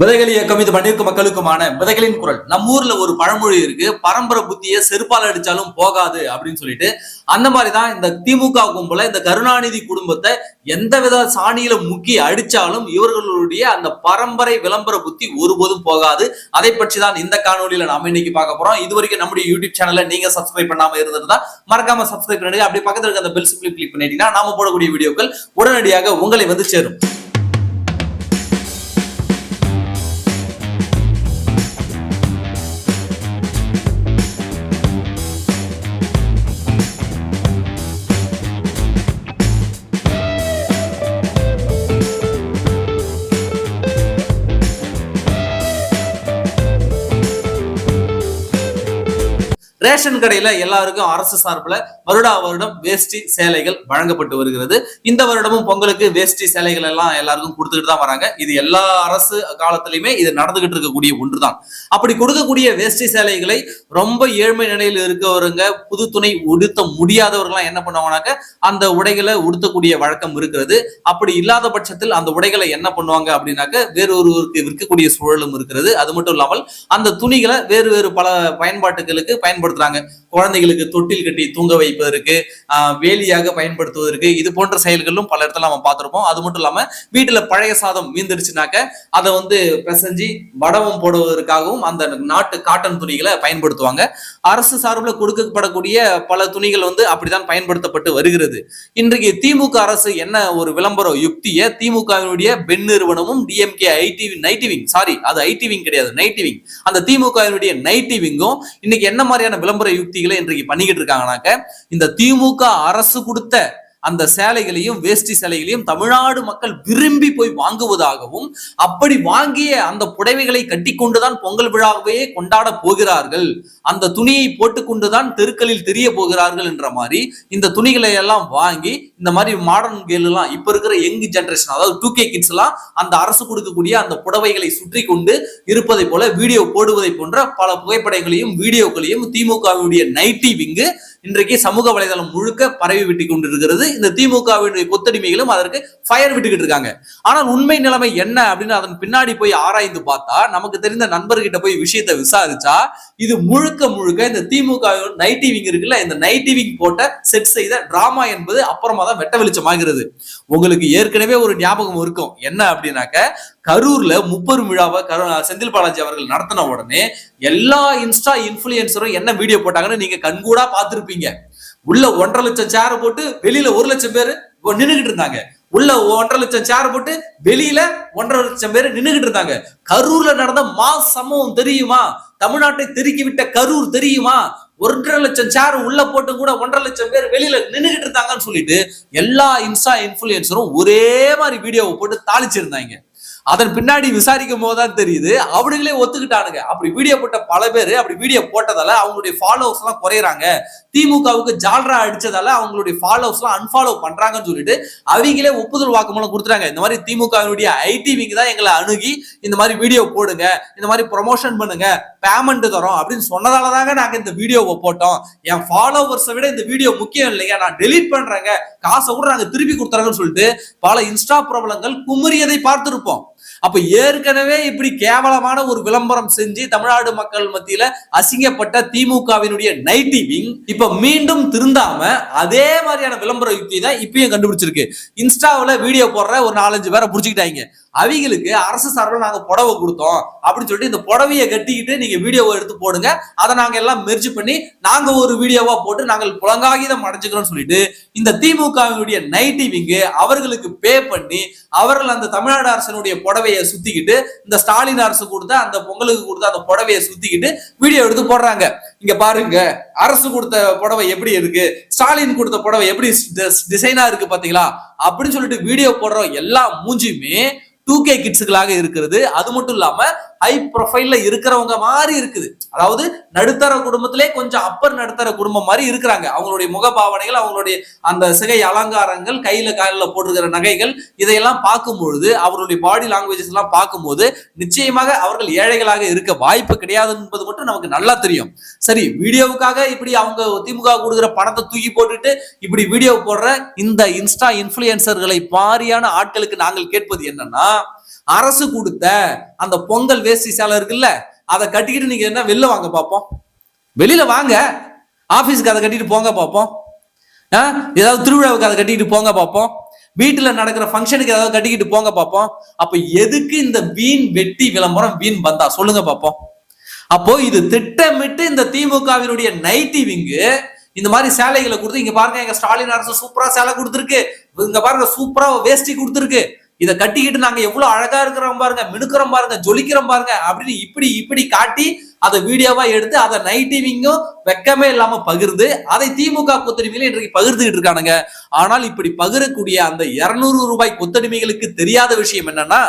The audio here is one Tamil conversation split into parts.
விதைகள் இயக்கம் இது பண்ணிருக்க மக்களுக்குமான விதைகளின் குரல். நம்ம ஊர்ல ஒரு பழமொழி இருக்கு பரம்பரை புத்திய செருப்பால் அடிச்சாலும் போகாது அப்படின்னு சொல்லிட்டு அந்த மாதிரிதான் இந்த திமுக கும்பல இந்த கருணாநிதி குடும்பத்தை எந்த வித சாணியில முக்கி அடிச்சாலும் இவர்களுடைய அந்த பரம்பரை விளம்பர புத்தி ஒருபோதும் போகாது. அதை பற்றி தான் இந்த காணொலியில நாம இன்னைக்கு பார்க்க போறோம். இது வரைக்கும் நம்முடைய யூடியூப் சேனலை நீங்க சப்ஸ்கிரைப் பண்ணாம இருந்திருந்தா மறக்காம சப்ஸ்கிரைப் பண்ணிடுங்க. அப்படி பக்கத்துல இருக்க அந்த பெல் சிம்பிளி கிளிக் பண்ணிட்டீங்கன்னா நாம போடக்கூடிய வீடியோக்கள் உடனடியாக உங்களை வந்து சேரும். ரேஷன் கடையில எல்லாருக்கும் அரசு சார்பில் வருடா வருடம் வேஷ்டி சேலைகள் வழங்கப்பட்டு வருகிறது. இந்த வருடமும் பொங்கலுக்கு வேஷ்டி சேலைகள் எல்லாம் எல்லாருக்கும் கொடுத்துக்கிட்டு தான் வராங்க. இது எல்லா அரசு காலத்திலயுமே இது நடந்துகிட்டு இருக்கக்கூடிய ஒன்றுதான். அப்படி கொடுக்கக்கூடிய வேஷ்டி சேலைகளை ரொம்ப ஏழ்மை நிலையில் இருக்கவருங்க புது துணை உடுத்த முடியாதவர்கள்லாம் என்ன பண்ணுவாங்கனாக்க அந்த உடைகளை உடுத்தக்கூடிய வழக்கம் இருக்கிறது. அப்படி இல்லாத பட்சத்தில் அந்த உடைகளை என்ன பண்ணுவாங்க அப்படின்னாக்க வேறு ஒருவருக்கு விற்கக்கூடிய சூழலும் இருக்கிறது. அது மட்டும் இல்லாமல் அந்த துணிகளை வேறு வேறு பல பயன்பாட்டுகளுக்கு பயன்படுத்துறாங்க. குழந்தைகளுக்கு தொட்டில் கட்டி தூங்க வைப்பதற்கு வேலியாக பயன்படுத்துவதற்கு இது போன்ற செயல்களும் பல இடத்துல நம்ம பார்த்துருப்போம். அது மட்டும் இல்லாம வீட்டுல பழைய சாதம் மீந்துருச்சுனாக்க அதை வந்து பிசைஞ்சு வடவம் போடுவதற்காகவும் அந்த நாட்டு காட்டன் துணிகளை பயன்படுத்துவாங்க. அரசு சார்பில் கொடுக்கப்படக்கூடிய பல துணிகள் வந்து அப்படித்தான் பயன்படுத்தப்பட்டு வருகிறது. இன்றைக்கு திமுக அரசு என்ன ஒரு விளம்பர யுக்தியை திமுகவினுடைய பெண் நிறுவனமும் டிஎம்கே ஐடிவி நைட்டிவிங் சாரி அது ஐடிவிங் கிடையாது நைட்டிவிங் அந்த திமுகவினுடைய நைட்டிவிங்கும் இன்னைக்கு என்ன மாதிரியான விளம்பர யுக்திகளை இன்றைக்கு பண்ணிக்கிட்டு இருக்காங்கனாக்க இந்த திமுக அரசு கொடுத்த அந்த சேலைகளையும் வேஷ்டி சேலைகளையும் தமிழ்நாடு மக்கள் விரும்பி போய் வாங்குவதாகவும் அப்படி வாங்கிய அந்த புடவைகளை கட்டி கொண்டுதான் பொங்கல் விழாவே கொண்டாட போகிறார்கள். அந்த துணியை போட்டுக்கொண்டுதான் தெருக்களில் தெரிய போகிறார்கள் என்ற மாதிரி இந்த துணிகளை எல்லாம் வாங்கி இந்த மாதிரி மாடர்ன் கேள் எல்லாம் இப்ப இருக்கிற யங் ஜென்ரேஷன் அதாவது டூ கே கிட்ஸ் எல்லாம் அந்த அரசு கொடுக்கக்கூடிய அந்த புடவைகளை சுற்றி கொண்டு இருப்பதை போல வீடியோ போடுவதை போன்ற பல புகைப்படங்களையும் வீடியோக்களையும் திமுகவுடைய நைட்டி விங்கு இன்றைக்கு சமூக வலைதளம் முழுக்க பரவி விட்டு கொண்டிருக்கிறது. இந்த திமுகவினுடைய கொத்தடிமைகளும் அதற்கு ஃபயர் விட்டுக்கிட்டு இருக்காங்க. ஆனால் உண்மை நிலைமை என்ன அப்படின்னு அதன் பின்னாடி போய் ஆராய்ந்து பார்த்தா நமக்கு தெரிந்த நண்பர்கிட்ட போய் விஷயத்தை விசாரிச்சா இது முழுக்க முழுக்க இந்த திமுக நைட்டிவிங் இருக்குல்ல இந்த நைட்டிவிங் போட்ட செட் செய்த டிராமா என்பது அப்புறமா தான் வெட்ட வெளிச்சமாகிறது உங்களுக்கு ஏற்கனவே ஒரு ஞாபகம் இருக்கும். என்ன அப்படின்னாக்க கரூர்ல முப்பெரும் விழாவை கரு செந்தில் பாலாஜி அவர்கள் நடத்தின உடனே எல்லா இன்ஸ்டா இன்ஃபுளுசரும் என்ன வீடியோ போட்டாங்கன்னு நீங்க கண்கூடா பார்த்துருப்பீங்க. உள்ள ஒன்றரை லட்சம் சேர் போட்டு வெளியில ஒரு லட்சம் பேர் நின்னுகிட்டு இருந்தாங்க. உள்ள ஒன்றரை லட்சம் சேர் போட்டு வெளியில ஒன்றரை லட்சம் பேர் நின்னுகிட்டு இருந்தாங்க. கரூர்ல நடந்த மா சம்பவம் தெரியுமா? தமிழ்நாட்டை தெருக்கி விட்ட கரூர் தெரியுமா? ஒன்றரை லட்சம் சேர் உள்ள போட்டு கூட ஒன்றரை லட்சம் பேர் வெளியில நின்னுகிட்டு இருந்தாங்கன்னு சொல்லிட்டு எல்லா இன்ஸ்டா இன்ஃபுளுசரும் ஒரே மாதிரி வீடியோவை போட்டு தாளிச்சிருந்தாங்க. அதன் பின்னாடி விசாரிக்கும் போது தான் தெரியுது அவனுங்களே ஒத்துக்கிட்டானுங்க. அப்படி வீடியோ போட்ட பல பேர் அப்படி வீடியோ போட்டதால அவங்களுடைய ஃபாலோவர்ஸ் எல்லாம் குறையறாங்க. திமுகவுக்கு ஜால்ரா அடிச்சதால அவங்களுடைய ஃபாலோவர்ஸ் எல்லாம் அன்ஃபாலோ பண்றாங்கன்னு சொல்லிட்டு அவங்களே ஒப்புதல் வாக்குமூலம் கொடுத்துறாங்க இந்த மாதிரி திமுகவினுடைய ஐடி விங் தான் எங்களை அணுகி இந்த மாதிரி வீடியோ போடுங்க இந்த மாதிரி ப்ரொமோஷன் பண்ணுங்க பேமெண்ட் தரோம் அப்படின்னு சொன்னதால தாங்க நாங்க இந்த வீடியோவை போட்டோம். என் ஃபாலோவர்ஸை விட இந்த வீடியோ முக்கியம் இல்லைங்க. நான் டெலீட் பண்றேங்க. காசை கூட நாங்க திருப்பி கொடுத்துறாங்கன்னு சொல்லிட்டு பல இன்ஸ்டா பிரபலங்கள் குமுறியதை பார்த்திருப்போம். அப்ப ஏற்கனவே இப்படி கேவலமான ஒரு விளம்பரம் செஞ்சு தமிழ்நாடு மக்கள் மத்தியில அசிங்கப்பட்ட திமுகவினுடைய நைட்டி விங் இப்ப மீண்டும் திருந்தாம அதே மாதிரியான விளம்பர யுக்தி தான் இப்பயும் கண்டுபிடிச்சிருக்கு. இன்ஸ்டாவில் வீடியோ போடுற ஒரு நாலஞ்சு பேரை புடிச்சுக்கிட்டாங்க. அவங்களுக்கு அரசு சார்பில் நாங்கள் புடவை கொடுத்தோம் அப்படின்னு சொல்லிட்டு இந்த புடவையை கட்டிக்கிட்டு நீங்க வீடியோவை எடுத்து போடுங்க. அதை நாங்க எல்லாம் மெர்ஜ் பண்ணி நாங்க ஒரு வீடியோவா போட்டு நாங்கள் புலங்காகிதம் அடைஞ்சுக்கிறோம் சொல்லிட்டு இந்த திமுகவினுடைய நைட்டி விங்கு அவர்களுக்கு பே பண்ணி அவர்கள் அந்த தமிழ்நாடு அரசனுடைய புடவையை சுத்திக்கிட்டு இந்த ஸ்டாலின் அரசு கொடுத்த அந்த பொங்கலுக்கு கொடுத்த அந்த புடவையை சுத்திக்கிட்டு வீடியோ எடுத்து போடுறாங்க. இங்க பாருங்க அரசு கொடுத்த புடவை எப்படி இருக்கு? ஸ்டாலின் கொடுத்த புடவை எப்படி டிசைனா இருக்கு பாத்தீங்களா? அப்படின்னு சொல்லிட்டு வீடியோ போடுற எல்லா மூஞ்சியுமே டூ கே கிட்ஸுகளாக இருக்கிறது. அது மட்டும் இல்லாம ஹை ப்ரொஃபைல்ல இருக்கிறவங்க மாதிரி இருக்குது. அதாவது நடுத்தர குடும்பத்திலே கொஞ்சம் அப்பர் நடுத்தர குடும்பம் மாதிரி இருக்கிறாங்க. அவங்களுடைய முகபாவனைகள் அவங்களுடைய அந்த சிகை அலங்காரங்கள் கையில காலில் போட்டிருக்கிற நகைகள் இதையெல்லாம் பார்க்கும் பொழுது அவருடைய பாடி லாங்குவேஜஸ் எல்லாம் பார்க்கும்போது நிச்சயமாக அவர்கள் ஏழைகளாக இருக்க வாய்ப்பு கிடையாது என்பது மட்டும் நமக்கு நல்லா தெரியும். சரி வீடியோவுக்காக இப்படி அவங்க திமுக கொடுக்குற பணத்தை தூக்கி போட்டுட்டு இப்படி வீடியோ போடுற இந்த இன்ஸ்டா இன்ஃபுளுசர்களை பாரியான ஆட்களுக்கு நாங்கள் கேட்பது என்னன்னா அரசு கொடுத்த அந்த பொங்கல் வேஷ்டி சேலை இருக்குல்ல அதை கட்டிக்கிட்டு நீங்க என்ன வெளில வாங்க பார்ப்போம். வெளியில வாங்க. ஆபீஸ்க்கு அதை கட்டிட்டு போங்க பார்ப்போம். ஆ? ஏதாவது திருவிழாவுக்கு அதை கட்டிட்டு போங்க பார்ப்போம். வீட்டுல நடக்கிற ஃபங்க்ஷனுக்கு ஏதாவது கட்டிக்கிட்டு போங்க பார்ப்போம். அப்ப எதுக்கு இந்த வீண் வெட்டி விளம்பரம் வீண் பந்தா சொல்லுங்க பார்ப்போம். அப்போ இது திட்டமிட்டு இந்த திமுகவினுடைய நைட்டி விங்கு இந்த மாதிரி சேலைகளை கொடுத்து இங்க பாருங்க எங்க ஸ்டாலின் அரசு சூப்பரா சேலை கொடுத்துருக்கு. இங்க பாருங்க சூப்பரா வேஷ்டி கொடுத்துருக்கு. இதை கட்டிக்கிட்டு நாங்க எவ்வளவு அழகா இருக்கிறோம் பாருங்க மினுக்கிறோம் பாருங்க ஜொலிக்கிறோம் பாருங்க அப்படின்னு இப்படி இப்படி காட்டி அதை வீடியோவா எடுத்து அதை நைட் டிவிங்கும் வெக்கமே இல்லாம பகிர்ந்து அதை திமுக கொத்தடிமையில இன்றைக்கு பகிர்ந்துகிட்டு இருக்கானுங்க. ஆனால் இப்படி பகிரக்கூடிய அந்த இருநூறு ரூபாய் கொத்தடிமைகளுக்கு தெரியாத விஷயம் என்னன்னா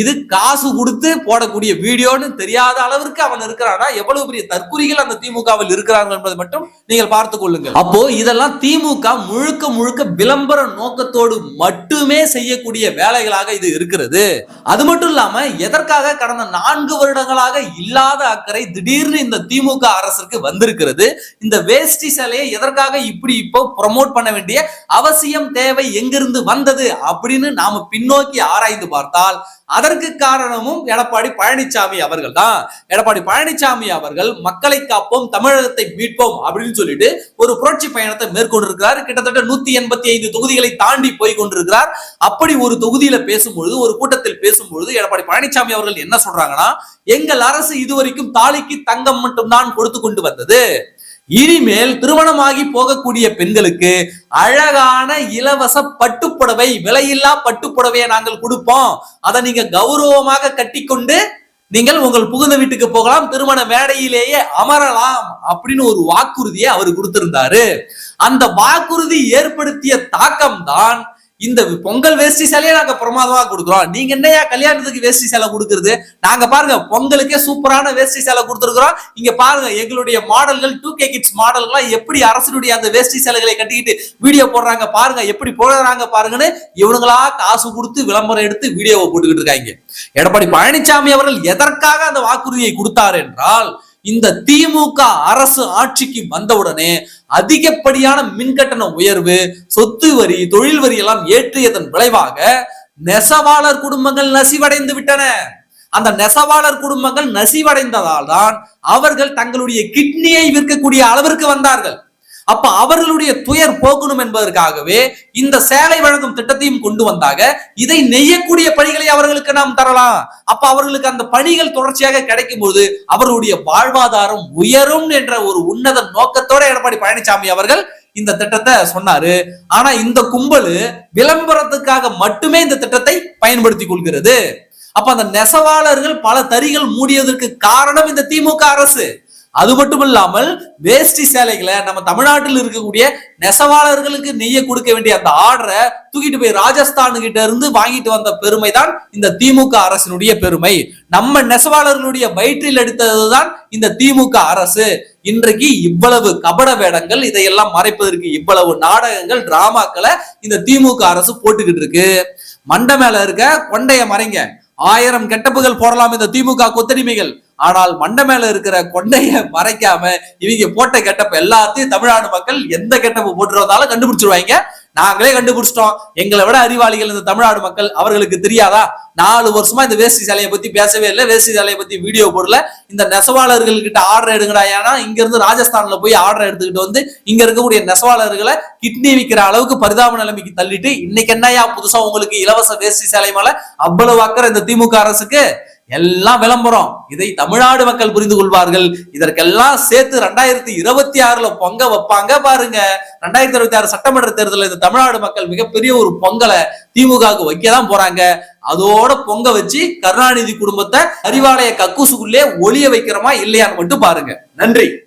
இது காசு கொடுத்து போடக்கூடிய வீடியோன்னு தெரியாத அளவிற்கு அவன் இருக்கிறானா? எவ்வளவு பெரிய தற்குறிகள் அந்த திமுகவில் இருக்கிறார்கள் என்பதை மட்டும் நீங்கள் பார்த்துக் கொள்ளுங்கள். அப்போ இதெல்லாம் திமுக முழுக்க முழுக்க விளம்பர நோக்கத்தோடு மட்டுமே செய்யக்கூடிய வேலைகளாக இது இருக்கிறது. அது மட்டும் இல்லாம எதற்காக கடந்த நான்கு வருடங்களாக இல்லாத அக்கறை திடீர்னு இந்த திமுக அரசுக்கு வந்திருக்கிறது? இந்த வேஷ்டி சிலையை எதற்காக இப்படி இப்போ ப்ரமோட் பண்ண வேண்டிய அவசியம் தேவை எங்கிருந்து வந்தது அப்படின்னு நாம பின்னோக்கி ஆராய்ந்து பார்த்தால் அதை அதற்கு காரணமும் எடப்பாடி பழனிசாமி அவர்கள் தான் எடப்பாடி பழனிசாமி அவர்கள் மக்களை காப்போம் தமிழகத்தை மீட்போம் அப்படின்னு சொல்லிட்டு ஒரு புரட்சி பயணத்தை மேற்கொண்டிருக்கிறார். கிட்டத்தட்ட நூத்தி எண்பத்தி ஐந்து தொகுதிகளை தாண்டி போய் கொண்டிருக்கிறார். அப்படி ஒரு தொகுதியில பேசும்பொழுது ஒரு கூட்டத்தில் பேசும்பொழுது எடப்பாடி பழனிசாமி அவர்கள் என்ன சொல்றாங்கன்னா எங்கள் அரசு இதுவரைக்கும் தாலிக்கு தங்கம் மட்டும்தான் கொடுத்து கொண்டு வந்தது. இனிமேல் திருமணமாகி போகக்கூடிய பெண்களுக்கு அழகான இலவச பட்டுப்புடவை விலையில்லா பட்டுப்புடவையை நாங்கள் கொடுப்போம். அதை நீங்க கௌரவமாக கட்டிக்கொண்டு நீங்கள் உங்கள் புகுந்த வீட்டுக்கு போகலாம் திருமண மேடையிலேயே அமரலாம் அப்படின்னு ஒரு வாக்குறுதியை அவர் கொடுத்திருந்தாரு. அந்த வாக்குறுதி ஏற்படுத்திய தாக்கம் தான் இந்த பொங்கல் வேஷ்டி சேலையை நாங்க பிரமாதமா கொடுக்குறோம். நீங்க என்னையா கல்யாணத்துக்கு வேஷ்டி சேலை கொடுக்கறது? நாங்க பாருங்க பொங்கலுக்கே சூப்பரான வேஷ்டி சேலை கொடுத்துருக்குறோம். இங்க பாருங்க எங்களுடைய மாடல்கள் டூ கே கிட்ஸ் மாடல்கள்லாம் எப்படி அரசனுடைய அந்த வேஷ்டி சேலைகளை கட்டிக்கிட்டு வீடியோ போடுறாங்க பாருங்க எப்படி போடுறாங்க பாருங்கன்னு இவனுங்களா காசு கொடுத்து விளம்பரம் எடுத்து வீடியோவை போட்டுக்கிட்டு இருக்காங்க. எடப்பாடி பழனிசாமி அவர்கள் எதற்காக அந்த வாக்குறுதியை கொடுத்தார் என்றால் இந்த திமுக அரசு ஆட்சிக்கு வந்தவுடனே அதிகப்படியான மின்கட்டண உயர்வு சொத்து வரி தொழில் வரி எல்லாம் ஏற்றியதன் விளைவாக நெசவாளர் குடும்பங்கள் நசிவடைந்து விட்டன. அந்த நெசவாளர் குடும்பங்கள் நசிவடைந்ததால் தான் அவர்கள் தங்களுடைய கிட்னியை விற்கக்கூடிய அளவிற்கு வந்தார்கள். அப்ப அவர்களுடைய துயர் போக்கணும் என்பதற்காகவே இந்த சேலை வழங்கும் திட்டத்தையும் கொண்டு வந்தாக. இதை நெய்யக்கூடிய பணிகளை அவர்களுக்கு நாம் தரலாம். அப்ப அவர்களுக்கு அந்த பணிகள் தொடர்ச்சியாக கிடைக்கும் போது அவர்களுடைய வாழ்வாதாரம் உயரும் என்ற ஒரு உன்னத நோக்கத்தோட எடப்பாடி பழனிசாமி அவர்கள் இந்த திட்டத்தை சொன்னாரு. ஆனா இந்த கும்பல் விளம்பரத்துக்காக மட்டுமே இந்த திட்டத்தை பயன்படுத்தி கொள்கிறது. அப்ப அந்த நெசவாளர்கள் பல தறிகள் மூடியதற்கு காரணம் இந்த திமுக அரசு. அது மட்டும் இல்லாமல் வேஷ்டி சேலைகளை நம்ம தமிழ்நாட்டில் இருக்கக்கூடிய நெசவாளர்களுக்கு நெய்ய கொடுக்க வேண்டிய அந்த ஆர்டரை தூக்கிட்டு போய் ராஜஸ்தான் கிட்ட இருந்து வாங்கிட்டு வந்த பெருமை தான் இந்த திமுக அரசினுடைய பெருமை. நம்ம நெசவாளர்களுடைய வயிற்றில் எடுத்ததுதான் இந்த திமுக அரசு. இன்றைக்கு இவ்வளவு கபட வேடங்கள் இதையெல்லாம் மறைப்பதற்கு இவ்வளவு நாடகங்கள் டிராமாக்களை இந்த திமுக அரசு போட்டுக்கிட்டு இருக்கு. மண்டை மேல இருக்க கொண்டைய மறைங்க. ஆயிரம் கெட்டப்புகள் போடலாம் இந்த திமுக கொத்தடிமைகள் ஆனால் மண்டை மேல இருக்கிற கொண்டைய மறைக்காம இவங்க போட்ட கெட்டப் எல்லாத்தையும் தமிழ்நாடு மக்கள் எந்த கெட்டப்பு போட்டு வந்தாலும் கண்டுபிடிச்சிருவாங்க. நாங்களே கண்டுபிடிச்சிட்டோம். எங்களை விட அறிவாளிகள் இந்த தமிழ்நாடு மக்கள் அவர்களுக்கு தெரியாதா? நாலு வருஷமா இந்த வேஷ்டி சாலையை பத்தி பேசவே இல்லை. வேஷ்டி சாலையை பத்தி வீடியோ போடல. இந்த நெசவாளர்கள் கிட்ட ஆர்டர் எடுங்கடா. ஏன்னா இங்க இருந்து ராஜஸ்தான்ல போய் ஆர்டர் எடுத்துக்கிட்டு வந்து இங்க இருக்கக்கூடிய நெசவாளர்களை கிட்னி விற்கிற அளவுக்கு பரிதாப நிலைமைக்கு தள்ளிட்டு இன்னைக்கு என்னையா புதுசா உங்களுக்கு இலவச வேஷ்டி சாலை மேல அவ்வளவு அக்கறை இந்த திமுக அரசுக்கு? எல்லாம் விளம்பரம். இதை தமிழ்நாடு மக்கள் புரிந்து கொள்வார்கள். இதற்கெல்லாம் சேர்த்து ரெண்டாயிரத்தி இருபத்தி ஆறுல பொங்க வைப்பாங்க பாருங்க. ரெண்டாயிரத்தி இருபத்தி ஆறு சட்டமன்ற தேர்தலில் இந்த தமிழ்நாடு மக்கள் மிகப்பெரிய ஒரு பொங்கலை திமுகவுக்கு வைக்கதான் போறாங்க. அதோட பொங்க வச்சு கருணாநிதி குடும்பத்தை அறிவாலய கக்கூசுக்குள்ளே ஒளிய வைக்கிறோமா இல்லையான்னு மட்டும் பாருங்க. நன்றி.